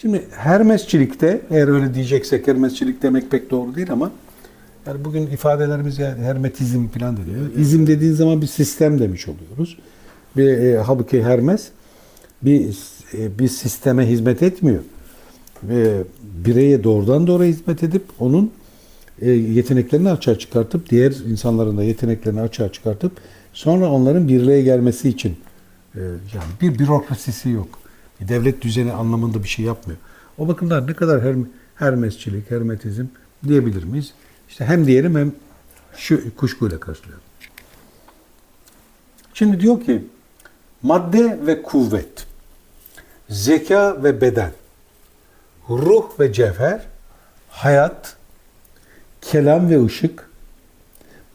Şimdi Hermesçilikte eğer öyle diyeceksek Hermesçilik demek pek doğru değil ama yani bugün ifadelerimiz yani Hermetizm falan deniyor. İzm dediğin zaman bir sistem demiş oluyoruz. Bir e, halbuki Hermes bir e, bir sisteme hizmet etmiyor. Ve bireye doğrudan doğruya hizmet edip onun e, yeteneklerini açığa çıkartıp diğer insanların da yeteneklerini açığa çıkartıp sonra onların birliğe gelmesi için e, yani bir bürokrasisi yok. Bir devlet düzeni anlamında bir şey yapmıyor. O bakımdan ne kadar her, hermesçilik, hermetizm diyebilir miyiz? İşte hem diyelim hem şu kuşkuyla karşılıyorum. Şimdi diyor ki madde ve kuvvet, zeka ve beden, ruh ve cevher, hayat, kelam ve ışık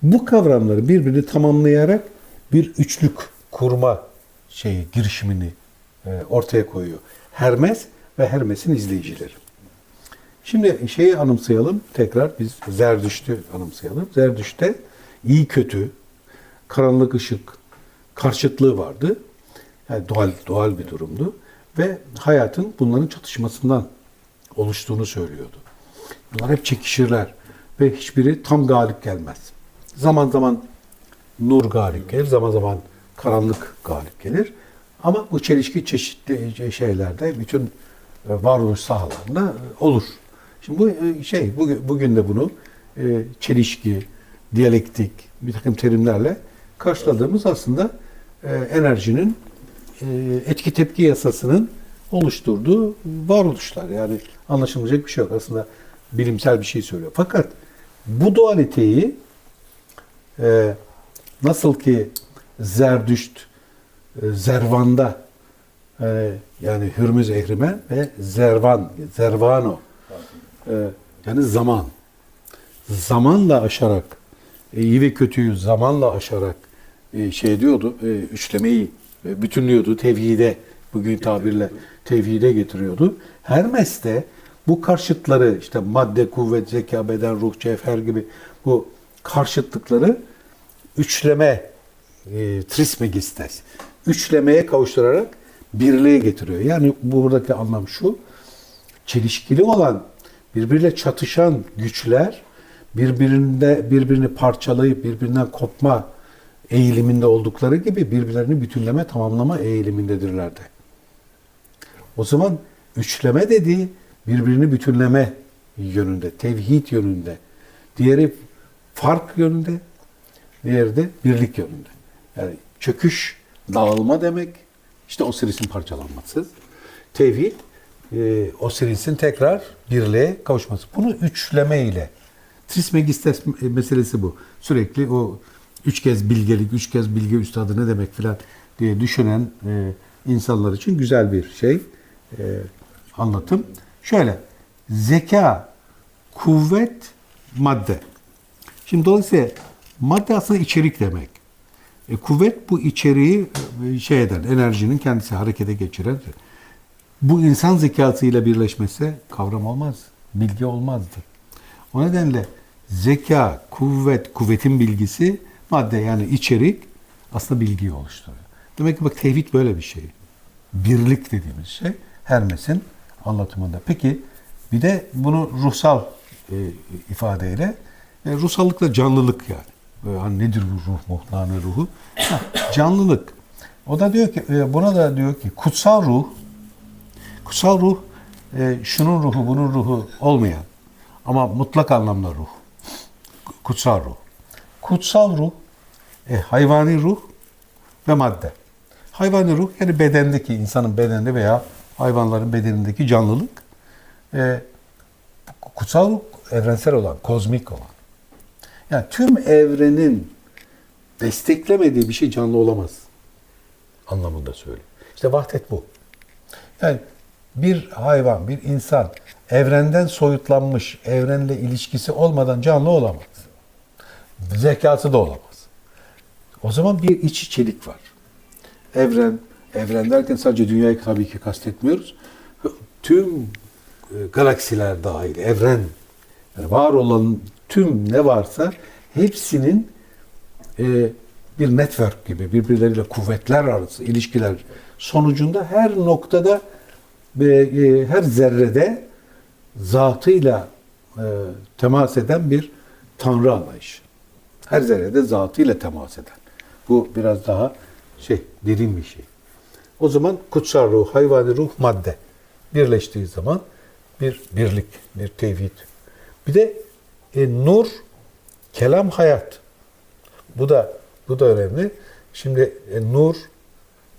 bu kavramları birbirini tamamlayarak bir üçlük kurma şeyi girişimini e, ortaya koyuyor. Hermes ve Hermes'in izleyicileri. Şimdi şeyi anımsayalım tekrar biz Zerdüşt'ü anımsayalım. Zerdüşt'te iyi kötü, karanlık ışık karşıtlığı vardı. Yani doğal doğal bir durumdu ve hayatın bunların çatışmasından oluştuğunu söylüyordu. Bunlar hep çekişirler ve hiçbiri tam galip gelmez. Zaman zaman nur galip gelir, zaman zaman karanlık galip gelir. Ama bu çelişki çeşitli şeylerde bütün e, varoluş sahalarında e, olur. Şimdi bu e, şey bugün, de bunu çelişki, diyalektik bir takım terimlerle karşıladığımız aslında enerjinin etki tepki yasasının oluşturduğu varoluşlar. Yani anlaşılmayacak bir şey yok. Aslında bilimsel bir şey söylüyor. Fakat bu dualiteyi nasıl ki Zerdüşt Zervan'da e, yani Hürmüz Ehrimen ve Zervan, Zervano e, yani zaman zamanla aşarak e, iyi ve kötüyü zamanla aşarak e, şey diyordu, e, üçlemeyi e, bütünlüyordu, tevhide bugün tabirle tevhide getiriyordu. Hermes de bu karşıtları işte madde, kuvvet, zeka, beden, ruh, cevher gibi bu karşıtlıkları üçleme e, trismegistes üçlemeye kavuşturarak birliğe getiriyor. Yani buradaki anlam şu. Çelişkili olan birbiriyle çatışan güçler birbirinde birbirini parçalayıp birbirinden kopma eğiliminde oldukları gibi birbirlerini bütünleme, tamamlama eğilimindedirler de. O zaman üçleme dediği birbirini bütünleme yönünde, tevhid yönünde. Diğeri fark yönünde, diğeri de birlik yönünde. Yani çöküş, dağılma demek, işte Osiris'in parçalanması. Tevhid, e, Osiris'in tekrar birliğe kavuşması. Bunu üçleme ile, Trismegistes meselesi bu. Sürekli o üç kez bilgelik, üç kez bilge üstadı ne demek filan diye düşünen e, insanlar için güzel bir şey, e, anlatım. Şöyle, zeka, kuvvet, madde. Şimdi dolayısıyla madde aslında içerik demek. E, kuvvet bu içeriği e, şey eden, enerjinin kendisi harekete geçiren. Bu insan zekasıyla birleşmesi kavram olmaz, bilgi olmazdı. O nedenle zeka, kuvvet, kuvvetin bilgisi madde yani içerik aslında bilgiyi oluşturuyor. Demek ki bak tevhid böyle bir şey. Birlik dediğimiz şey Hermes'in anlatımında. Peki bir de bunu ruhsal e, ifadeyle e, ruhsallık da canlılık yani. Hani nedir bu ruh, muhtane ruhu? Ha, canlılık. O da diyor ki, e, buna da diyor ki kutsal ruh, kutsal ruh e, şunun ruhu, bunun ruhu olmayan ama mutlak anlamda ruh. Kutsal ruh. Kutsal ruh, e, hayvani ruh ve madde. Hayvani ruh yani bedendeki, insanın bedeninde veya hayvanların bedenindeki canlılık. E, kutsal ruh evrensel olan, kozmik olan. Yani tüm evrenin desteklemediği bir şey canlı olamaz anlamında söylüyor. İşte vahdet bu. Yani bir hayvan, bir insan evrenden soyutlanmış, evrenle ilişkisi olmadan canlı olamaz. Zekası da olamaz. O zaman bir iç içelik var. Evren, evren derken sadece dünyayı tabii ki kastetmiyoruz. Tüm e, galaksiler dahil, evren, yani var olan tüm ne varsa hepsinin e, bir network gibi birbirleriyle kuvvetler arası ilişkiler sonucunda her noktada ve e, her zerrede zatıyla e, temas eden bir tanrı anlayışı. Her zerrede zatıyla temas eden. Bu biraz daha şey, derin bir şey. O zaman kutsal ruh, hayvani ruh, madde birleştiği zaman bir birlik, bir tevhid. Bir de e, nur, kelam, hayat. Bu da bu da önemli. Şimdi e, nur,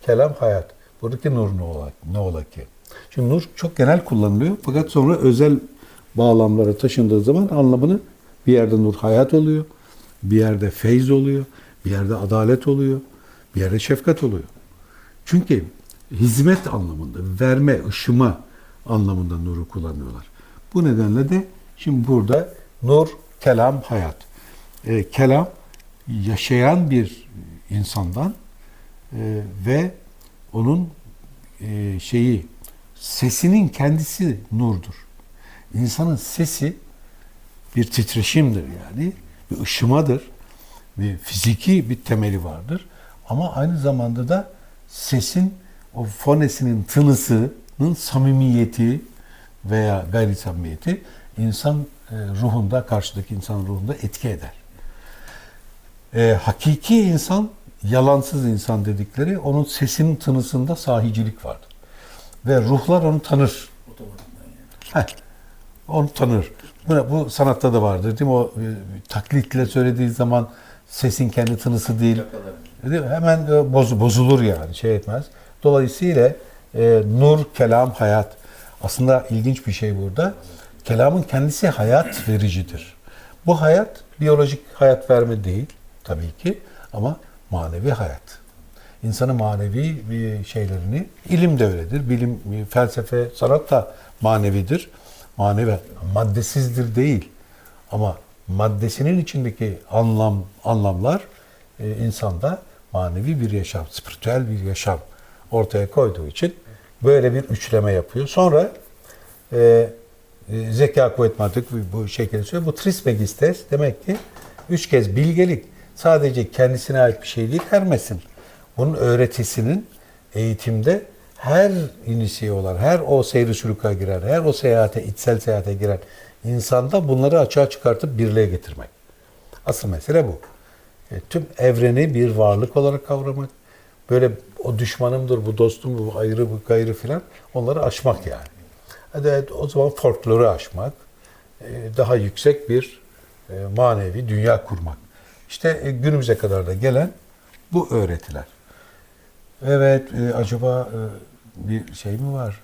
kelam, hayat. Buradaki nur ne ola, ne ola ki? Şimdi nur çok genel kullanılıyor fakat sonra özel bağlamlara taşındığı zaman anlamını bir yerde nur hayat oluyor, bir yerde feyz oluyor, bir yerde adalet oluyor, bir yerde şefkat oluyor. Çünkü hizmet anlamında, verme, ışıma anlamında nuru kullanıyorlar. Bu nedenle de şimdi burada nur, kelam, hayat. E, kelam yaşayan bir insandan e, ve onun e, şeyi sesinin kendisi nurdur. İnsanın sesi bir titreşimdir yani, bir ışımadır, bir fiziki bir temeli vardır. Ama aynı zamanda da sesin o fonesinin tınısının samimiyeti veya gayri samimiyeti insan ruhunda, karşıdaki insan ruhunda etki eder. E, hakiki insan, yalansız insan dedikleri onun sesinin tınısında sahicilik vardır. Ve ruhlar onu tanır. Heh, onu tanır. Bu, bu sanatta da vardır değil mi? O e, taklitle söylediği zaman sesin kendi tınısı değil. Değil mi? Hemen e, boz, bozulur yani şey etmez. Dolayısıyla e, nur, kelam, hayat. Aslında ilginç bir şey burada. Kelamın kendisi hayat vericidir. Bu hayat biyolojik hayat verme değil tabii ki ama manevi hayat. İnsanın manevi bir şeylerini, ilim de öyledir. Bilim, felsefe, sanat da manevidir. Manevi, maddesizdir değil. Ama maddesinin içindeki anlam anlamlar e, insanda manevi bir yaşam, spiritüel bir yaşam ortaya koyduğu için böyle bir üçleme yapıyor. Sonra e, e, zeka, kuvvet, bu şekilde söylüyor. Bu trismegistes demek ki üç kez bilgelik sadece kendisine ait bir şey değil, Hermes'in. Bunun öğretisinin eğitimde her inisiye olan, her o seyri sülüka giren, her o seyahate, içsel seyahate giren insanda bunları açığa çıkartıp birliğe getirmek. Asıl mesele bu. E, tüm evreni bir varlık olarak kavramak. Böyle o düşmanımdır, bu dostum, bu ayrı, bu gayrı filan onları aşmak yani. Hadi o zaman folkloru aşmak, e, daha yüksek bir e, manevi dünya kurmak. İşte e, günümüze kadar da gelen bu öğretiler. Evet, acaba bir şey mi var?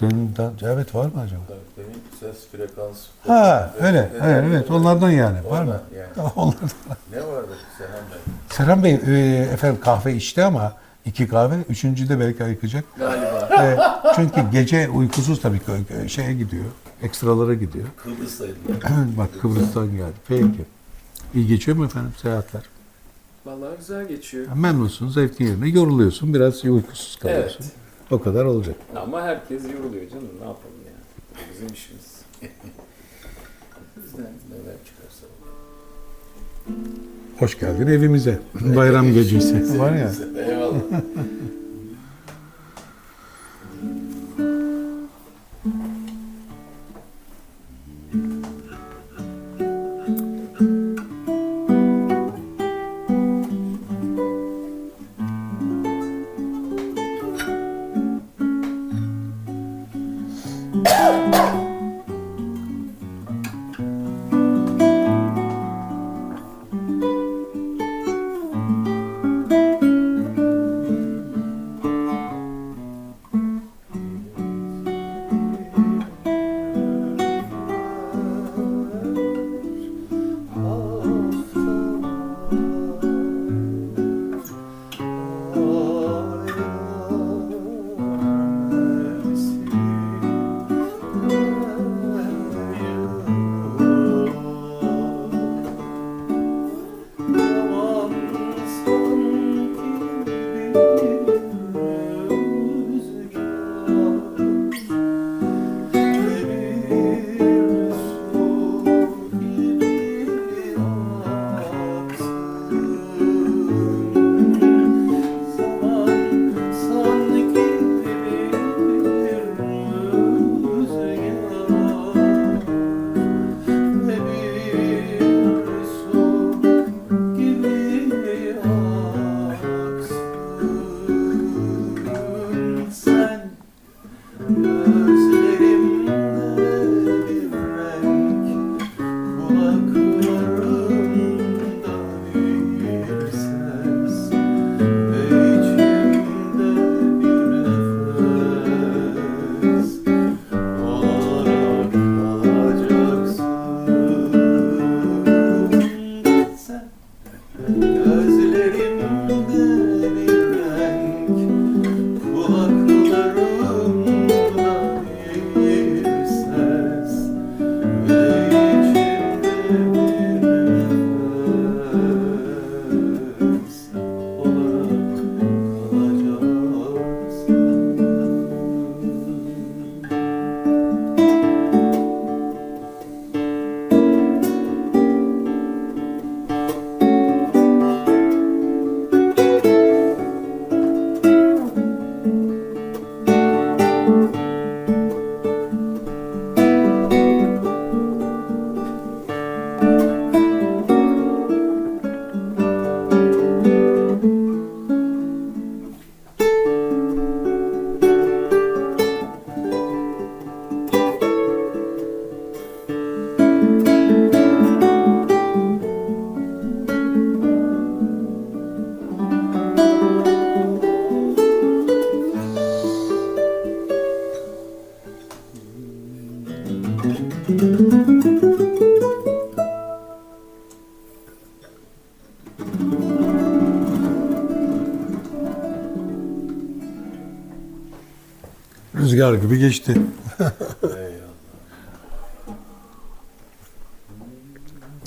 Dön- da- evet var mı acaba? Benim ses frekans. Ha öyle, evet, evet onlardan yani. Var mı? Yani. Onlardan. Ne vardı Senem Bey? Serhan Bey, e, efendim kahve içti ama iki kahve, üçüncü de belki ayıkacak. Galiba E, çünkü gece uykusuz tabii ki e, şeye gidiyor, ekstralara gidiyor. Kıbrıs'taydım. Bak Kıbrıs'tan geldi. Peki. İyi geçiyor mu efendim seyahatler? Vallahi güzel geçiyor. Memnunsun, zevkin yerine yoruluyorsun, biraz uykusuz kalıyorsun. Evet. O kadar olacak. Ama herkes yoruluyor canım. Ne yapalım yani? Bizim işimiz. Bizden neler çıkarsa. Hoş geldin evimize. Bayram gecesi. Var ya. Eyvallah. Rüzgar gibi geçti.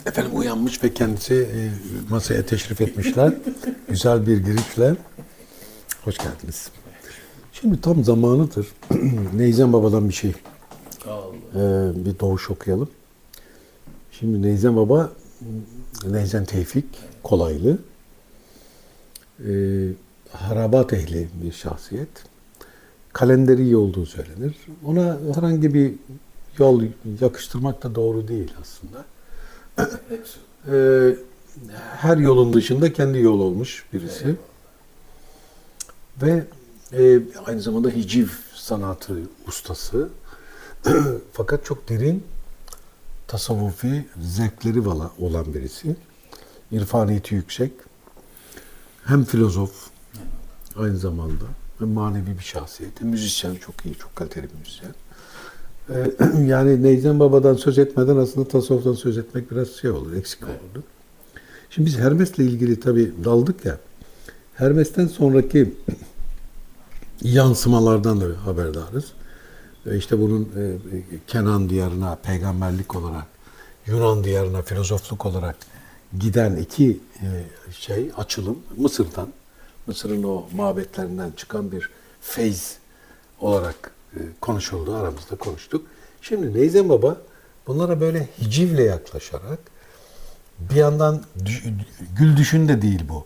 Efendim uyanmış ve kendisi e, masaya teşrif etmişler. Güzel bir girişle. Hoş geldiniz. Şimdi tam zamanıdır. Neyzen Baba'dan bir şey, Allah. e, bir doğuş okuyalım. Şimdi Neyzen Baba, Neyzen Tevfik, kolaylı. E, harabat ehli bir şahsiyet. Kalenderi iyi olduğu söylenir. Ona herhangi bir yol yakıştırmak da doğru değil aslında. Hepsi. Ee, her yolun dışında kendi yol olmuş birisi. Ve e, aynı zamanda hiciv sanatı ustası. Fakat çok derin tasavvufi zevkleri olan birisi. İrfaniyeti yüksek. Hem filozof aynı zamanda hem manevi bir şahsiyet. Hem müzisyen çok iyi, çok kaliteli bir müzisyen. Ee, yani Neyzen Baba'dan söz etmeden aslında tasavvuftan söz etmek biraz şey olur, eksik olurdu. Şimdi biz Hermes'le ilgili tabii daldık ya. Hermes'ten sonraki yansımalardan da haberdarız. E İşte bunun e, Kenan diyarına peygamberlik olarak, Yunan diyarına filozofluk olarak giden iki e, şey açılım Mısır'dan, Mısır'ın o mabetlerinden çıkan bir feyz olarak e, konuşuldu, aramızda konuştuk. Şimdi Neyzen Baba bunlara böyle hicivle yaklaşarak bir yandan gül düşün de değil bu.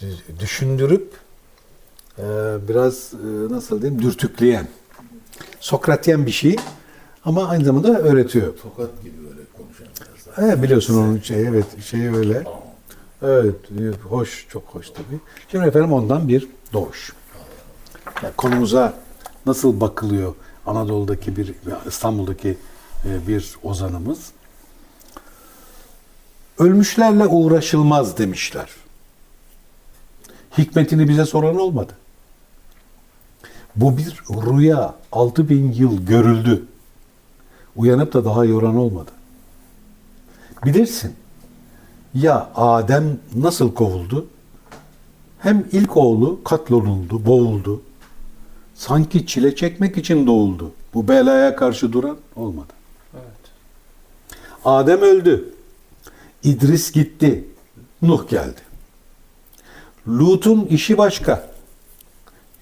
Dü- Düşündürüp e, biraz e, nasıl diyeyim dürtükleyen, Sokratyen bir şey ama aynı zamanda öğretiyor. Tokat gibi böyle konuşan. He, biliyorsun onun şeyi evet şeyi öyle. Evet hoş çok hoş tabii. Şimdi efendim ondan bir doğuş. Yani konumuza nasıl bakılıyor Anadolu'daki bir İstanbul'daki e, bir ozanımız. Ölmüşlerle uğraşılmaz demişler. Hikmetini bize soran olmadı. Bu bir rüya. 6000 yıl görüldü. Uyanıp da daha yoran olmadı. Bilirsin. Ya Adem nasıl kovuldu? Hem ilk oğlu katlolundu, boğuldu. Sanki çile çekmek için doğuldu. Bu belaya karşı duran olmadı. Evet. Adem öldü. İdris gitti. Nuh geldi. Lut'un işi başka.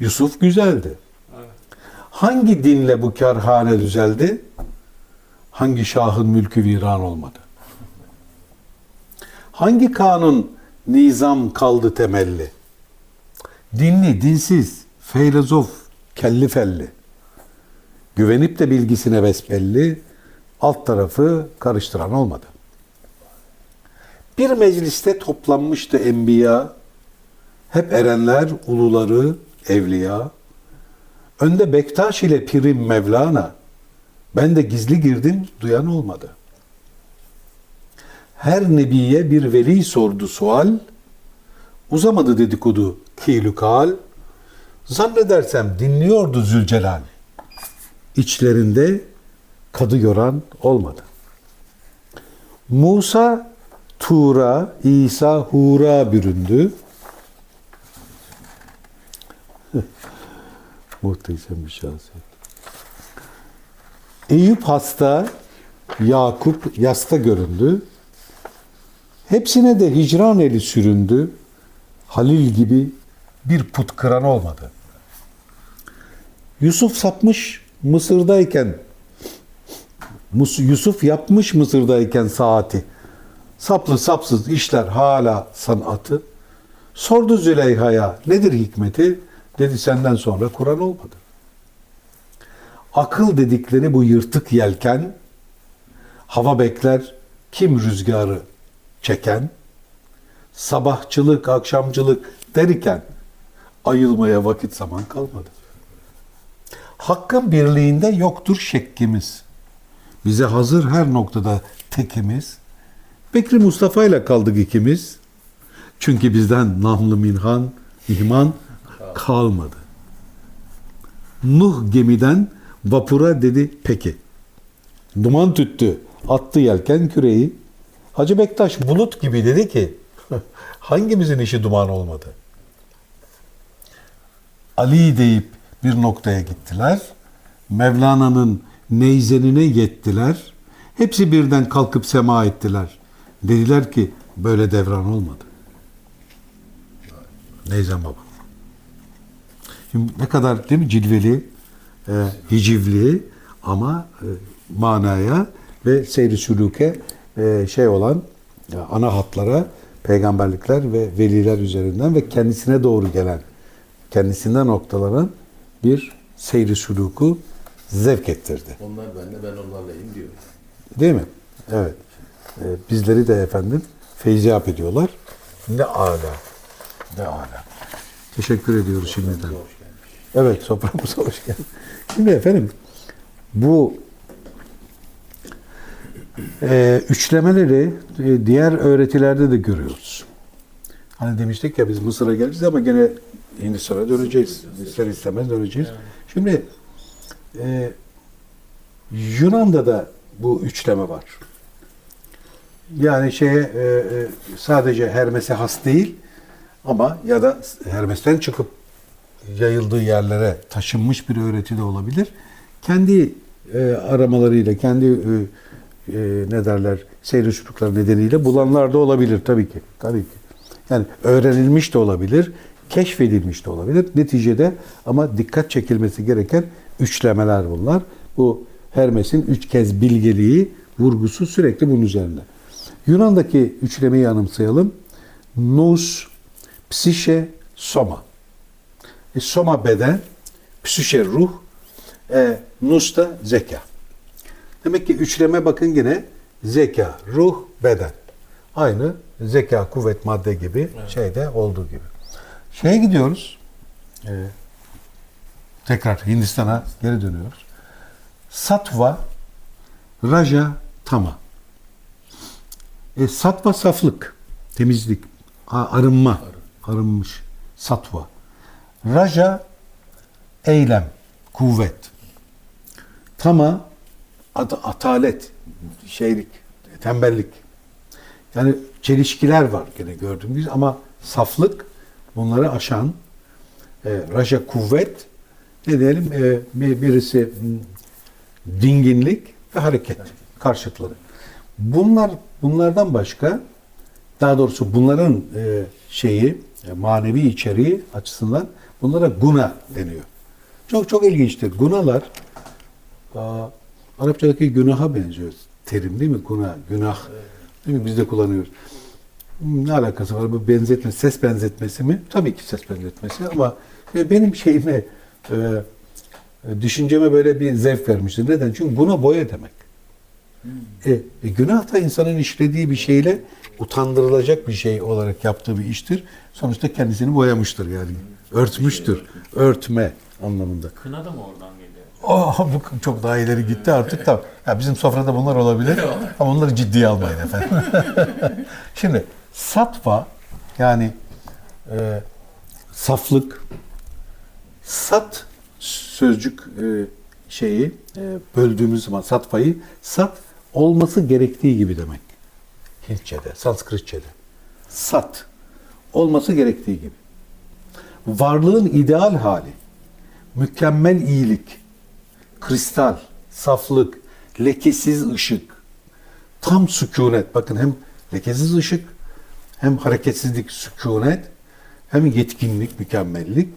Yusuf güzeldi. Evet. Hangi dinle bu kerhane düzeldi? Hangi şahın mülkü viran olmadı? Hangi kanun nizam kaldı temelli? Dinli, dinsiz, feylezof, kelli felli. Güvenip de bilgisine besbelli, alt tarafı karıştıran olmadı. Bir mecliste toplanmıştı enbiya, hep erenler, uluları, evliya. Önde Bektaş ile Pirim Mevlana. Ben de gizli girdim, duyan olmadı. Her nebiye bir veli sordu sual. Uzamadı dedikodu kilükal. Zannedersem dinliyordu Zülcelal. İçlerinde kadı yoran olmadı. Musa Tura, İsa Hura büründü. Muhteşem bir şahsiyet. Eyüp hasta, Yakup yasta göründü. Hepsine de hicran eli süründü. Halil gibi bir put kıran olmadı. Yusuf sapmış Mısır'dayken Yusuf yapmış Mısır'dayken saati. Saplı sapsız işler hala sanatı. Sordu Züleyha'ya nedir hikmeti? Dedi senden sonra Kur'an olmadı. Akıl dedikleri bu yırtık yelken, hava bekler kim rüzgarı çeken, sabahçılık, akşamcılık derken ayılmaya vakit zaman kalmadı. Hakkın birliğinde yoktur şekkimiz. Bize hazır her noktada tekimiz. Bekri Mustafa ile kaldık ikimiz. Çünkü bizden namlı minhan, ihman kalmadı. Nuh gemiden vapura dedi peki. Duman tüttü. Attı yelken küreği. Hacı Bektaş bulut gibi dedi ki hangimizin işi duman olmadı? Ali deyip bir noktaya gittiler. Mevlana'nın neyzenine yettiler. Hepsi birden kalkıp sema ettiler. Dediler ki böyle devran olmadı. Neyzen Baba. Şimdi ne kadar değil mi cilveli, e, hicivli ama e, manaya ve seyri sülüke şey olan e, ana hatlara peygamberlikler ve veliler üzerinden ve kendisine doğru gelen kendisinden noktalanan bir seyri suluku zevk ettirdi. Onlar benle ben onlarlayım diyor. Değil mi? Evet. E, bizleri de efendim feyziyap ediyorlar. Ne ala. Ne ala. Teşekkür ediyoruz şimdiden. Evet, soframıza hoş geldin. Şimdi efendim, bu e, üçlemeleri e, diğer öğretilerde de görüyoruz. Hani demiştik ya biz Mısır'a geleceğiz ama gene Hindistan'a döneceğiz. İster istemez döneceğiz. Şimdi e, Yunan'da da bu üçleme var. Yani şeye e, e, sadece Hermes'e has değil ama ya da Hermes'ten çıkıp yayıldığı yerlere taşınmış bir öğreti de olabilir. Kendi e, aramalarıyla, kendi e, e, ne derler seyri sülükler nedeniyle bulanlar da olabilir tabii ki. Tabii ki. Yani öğrenilmiş de olabilir, keşfedilmiş de olabilir. Neticede ama dikkat çekilmesi gereken üçlemeler bunlar. Bu Hermes'in üç kez bilgeliği, vurgusu sürekli bunun üzerinde. Yunan'daki üçlemeyi anımsayalım. Nous, psişe, soma. E, soma beden, psişe ruh, e, nus da zeka. Demek ki üçleme bakın yine zeka, ruh, beden. Aynı zeka, kuvvet, madde gibi şeyde olduğu gibi. Şeye gidiyoruz. E, tekrar Hindistan'a geri dönüyoruz. Satva, Raja, Tama. E, satva saflık, temizlik, arınma, arınmış. Satva. Raja eylem, kuvvet. Tama atalet, şeylik, tembellik. Yani çelişkiler var gene gördüğümüz ama saflık bunları aşan e, raja kuvvet ne diyelim e, bir- birisi m, dinginlik ve hareket karşıtları. Bunlar bunlardan başka daha doğrusu bunların e, şeyi e, manevi içeriği açısından bunlara guna deniyor. Çok çok ilginçtir. Gunalar Arapçadaki günaha benziyor terim değil mi? Guna, günah. Değil mi? Biz de kullanıyoruz. Ne alakası var bu benzetme, ses benzetmesi mi? Tabii ki ses benzetmesi ama e, benim şeyime, e, e, düşünceme böyle bir zevk vermiştir. Neden? Çünkü guna boya demek. E, günah da insanın işlediği bir şeyle utandırılacak bir şey olarak yaptığı bir iştir. Sonuçta kendisini boyamıştır yani. Örtmüştür. Örtme anlamında. Kına da mı oradan geliyor? Oh, bu çok daha ileri gitti artık da. Ya bizim sofrada bunlar olabilir ama onları ciddiye almayın efendim. Şimdi satva yani e, saflık sat sözcük e, şeyi e, böldüğümüz zaman satvayı sat olması gerektiği gibi demek. Hintçe'de, Sanskritçe'de. Sat olması gerektiği gibi. Varlığın ideal hali, mükemmel iyilik, kristal, saflık, lekesiz ışık, tam sükunet. Bakın hem lekesiz ışık, hem hareketsizlik, sükunet, hem yetkinlik, mükemmellik,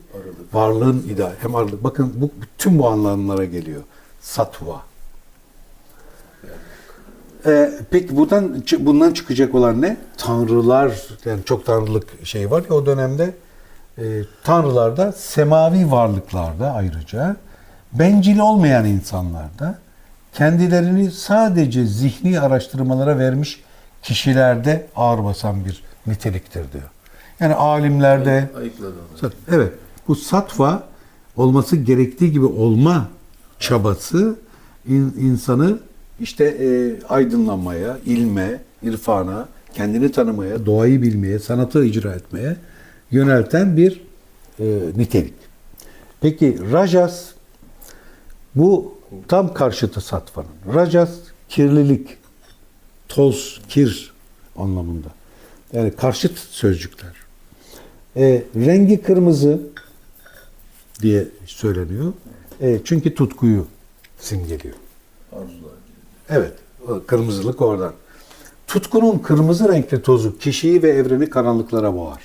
varlığın ideal, hem aralık. Bakın bu bütün bu anlamlara geliyor. Satva. Ee, peki buradan bundan çıkacak olan ne? Tanrılar, yani çok tanrılık şey var ya o dönemde. E, tanrılarda, semavi varlıklarda ayrıca bencil olmayan insanlarda kendilerini sadece zihni araştırmalara vermiş kişilerde ağır basan bir niteliktir diyor. Yani alimlerde. Evet. Bu satva olması gerektiği gibi olma çabası in- insanı işte e, aydınlanmaya, ilme, irfana, kendini tanımaya, doğayı bilmeye, sanatı icra etmeye yönelten bir e, nitelik. Peki Rajas bu tam karşıtı sattvanın. Rajas kirlilik, toz, kir anlamında. Yani karşıt sözcükler. E, rengi kırmızı diye söyleniyor. E, çünkü tutkuyu simgeliyor. Arzular. Evet, kırmızılık oradan. Tutkunun kırmızı renkli tozu kişiyi ve evreni karanlıklara boğar.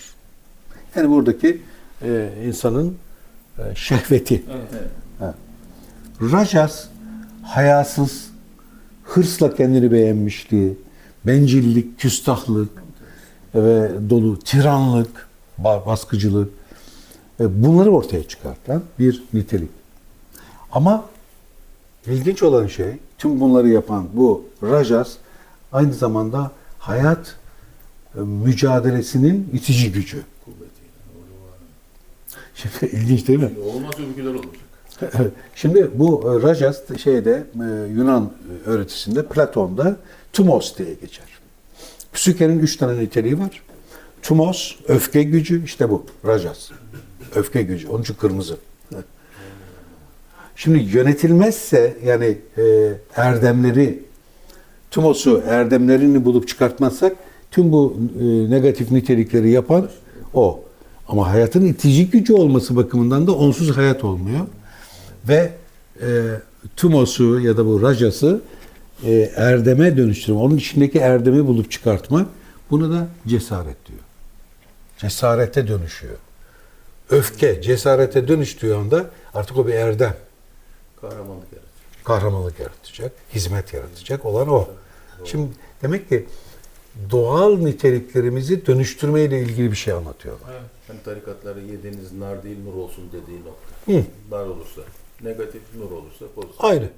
Yani buradaki e, insanın e, şehveti. Evet. Rajas, hayasız, hırsla kendini beğenmişliği, bencillik, küstahlık ve dolu tiranlık, ba- baskıcılık e, bunları ortaya çıkartan bir nitelik. Ama ilginç olan şey, tüm bunları yapan bu Rajas aynı zamanda hayat e, mücadelesinin itici gücü. Şimdi ilginç değil mi? Olmaz öbürküler olacak. Şimdi bu e, Rajas şeyde e, Yunan öğretisinde Platon'da tumos diye geçer. Psüke'nin üç tane niteliği var. Tumos, öfke gücü, işte bu Rajas. Öfke gücü, onun için kırmızı. Şimdi yönetilmezse yani e, erdemleri, tumosu, erdemlerini bulup çıkartmazsak tüm bu e, negatif nitelikleri yapan o. Ama hayatın itici gücü olması bakımından da onsuz hayat olmuyor. Ve e, tumosu ya da bu rajası e, erdeme dönüştürme. Onun içindeki erdemi bulup çıkartmak. Buna da cesaret diyor. Cesarete dönüşüyor. Öfke cesarete dönüştüğü anda artık o bir erdem. Kahramanlık yaratacak. Kahramanlık yaratacak, hizmet yaratacak olan o. Şimdi demek ki doğal niteliklerimizi dönüştürmeyle ilgili bir şey anlatıyorlar. Hani tarikatlarda yediğiniz nar değil nur olsun dediği nokta. Hı. Nar olursa negatif, nur olursa pozitif. Aynı.